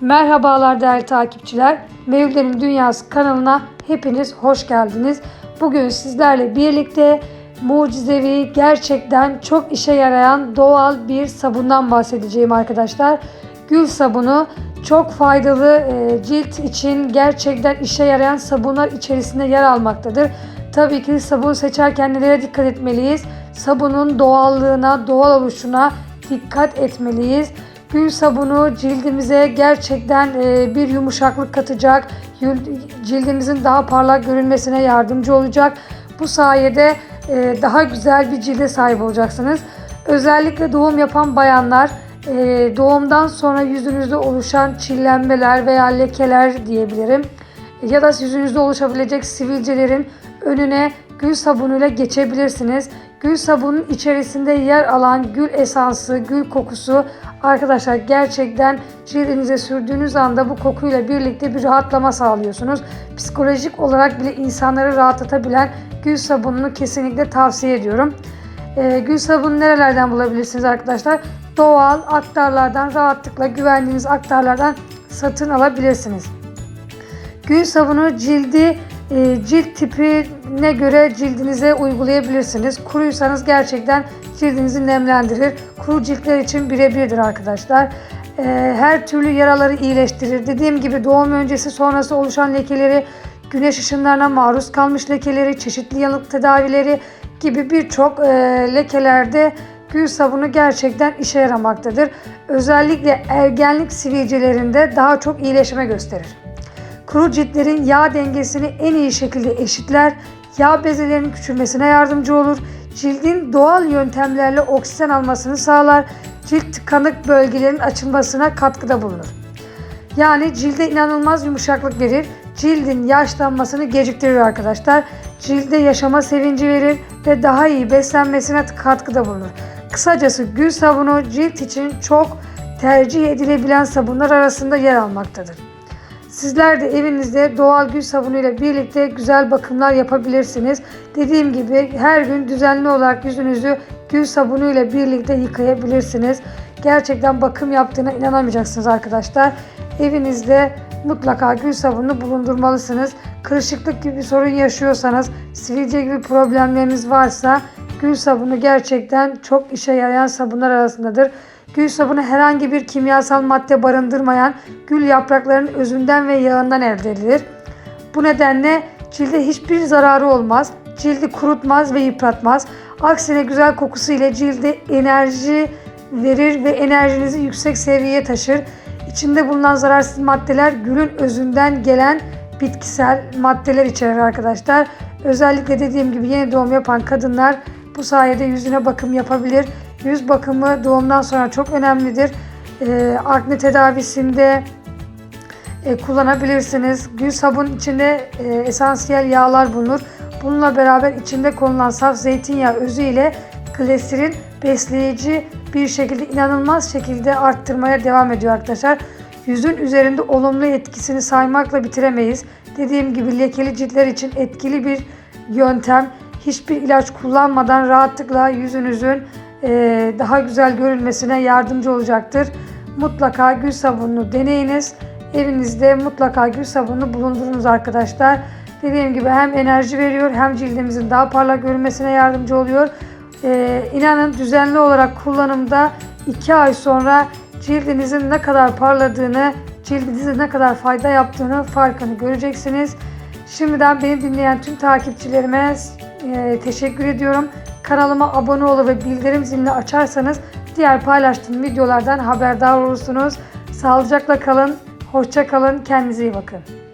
Merhabalar değerli takipçiler. Mevlütlerin Dünyası kanalına hepiniz hoş geldiniz. Bugün sizlerle birlikte mucizevi, gerçekten çok işe yarayan doğal bir sabundan bahsedeceğim arkadaşlar. Gül sabunu çok faydalı e, cilt için gerçekten işe yarayan sabunlar içerisinde yer almaktadır. Tabii ki sabun seçerken nelere dikkat etmeliyiz? Sabunun doğallığına, doğal oluşuna dikkat etmeliyiz. Gül sabunu cildimize gerçekten e, bir yumuşaklık katacak, cildimizin daha parlak görünmesine yardımcı olacak. Bu sayede e, daha güzel bir cilde sahip olacaksınız. Özellikle doğum yapan bayanlar e, doğumdan sonra yüzünüzde oluşan çillenmeler veya lekeler diyebilirim ya da yüzünüzde oluşabilecek sivilcelerin önüne gül sabunuyla geçebilirsiniz. Gül sabunun içerisinde yer alan gül esansı, gül kokusu arkadaşlar gerçekten cildinize sürdüğünüz anda bu kokuyla birlikte bir rahatlama sağlıyorsunuz. Psikolojik olarak bile insanları rahatlatabilen gül sabununu kesinlikle tavsiye ediyorum. Ee, gül sabunu nerelerden bulabilirsiniz arkadaşlar? Doğal aktarlardan rahatlıkla güvendiğiniz aktarlardan satın alabilirsiniz. Gül sabunu cildi cilt tipine göre cildinize uygulayabilirsiniz. Kuruysanız gerçekten cildinizi nemlendirir. Kuru ciltler için birebirdir arkadaşlar. E, her türlü yaraları iyileştirir. Dediğim gibi doğum öncesi sonrası oluşan lekeleri, güneş ışınlarına maruz kalmış lekeleri, çeşitli yanık tedavileri gibi birçok e, lekelerde gül sabunu gerçekten işe yaramaktadır. Özellikle ergenlik sivilcelerinde daha çok iyileşme gösterir. Kuru ciltlerin yağ dengesini en iyi şekilde eşitler, yağ bezelerinin küçülmesine yardımcı olur, cildin doğal yöntemlerle oksijen almasını sağlar, cilt tıkanık bölgelerin açılmasına katkıda bulunur. Yani cilde inanılmaz yumuşaklık verir, cildin yaşlanmasını geciktirir arkadaşlar. Cilde yaşama sevinci verir ve daha iyi beslenmesine katkıda bulunur. Kısacası gül sabunu cilt için çok tercih edilebilen sabunlar arasında yer almaktadır. Sizler de evinizde doğal gül sabunu ile birlikte güzel bakımlar yapabilirsiniz. Dediğim gibi her gün düzenli olarak yüzünüzü gül sabunu ile birlikte yıkayabilirsiniz. Gerçekten bakım yaptığına inanamayacaksınız arkadaşlar. Evinizde mutlaka gül sabunu bulundurmalısınız. Kırışıklık gibi bir sorun yaşıyorsanız, sivilce gibi problemleriniz varsa gül sabunu gerçekten çok işe yarayan sabunlar arasındadır. Gül sabunu herhangi bir kimyasal madde barındırmayan gül yapraklarının özünden ve yağından elde edilir. Bu nedenle cilde hiçbir zararı olmaz. Cildi kurutmaz ve yıpratmaz. Aksine güzel kokusu ile cilde enerji verir ve enerjinizi yüksek seviyeye taşır. İçinde bulunan zararsız maddeler gülün özünden gelen bitkisel maddeler içerir arkadaşlar. Özellikle dediğim gibi yeni doğum yapan kadınlar bu sayede yüzüne bakım yapabilir. Yüz bakımı doğumdan sonra çok önemlidir. Ee, akne tedavisinde e, kullanabilirsiniz. Gül sabun içinde e, esansiyel yağlar bulunur. Bununla beraber içinde konulan saf zeytinyağı özü ile gliserin besleyici bir şekilde inanılmaz şekilde arttırmaya devam ediyor arkadaşlar. Yüzün üzerinde olumlu etkisini saymakla bitiremeyiz. Dediğim gibi lekeli ciltler için etkili bir yöntem. Hiçbir ilaç kullanmadan rahatlıkla yüzünüzün e, daha güzel görünmesine yardımcı olacaktır. Mutlaka gül sabununu deneyiniz. Evinizde mutlaka gül sabunu bulundurunuz arkadaşlar. Dediğim gibi hem enerji veriyor hem cildimizin daha parlak görünmesine yardımcı oluyor. Ee, inanın düzenli olarak kullanımda 2 ay sonra cildinizin ne kadar parladığını, cildinize ne kadar fayda yaptığını farkını göreceksiniz. Şimdiden beni dinleyen tüm takipçilerime e, teşekkür ediyorum. Kanalıma abone olup ve bildirim zilini açarsanız diğer paylaştığım videolardan haberdar olursunuz. Sağlıcakla kalın, hoşça kalın, kendinize iyi bakın.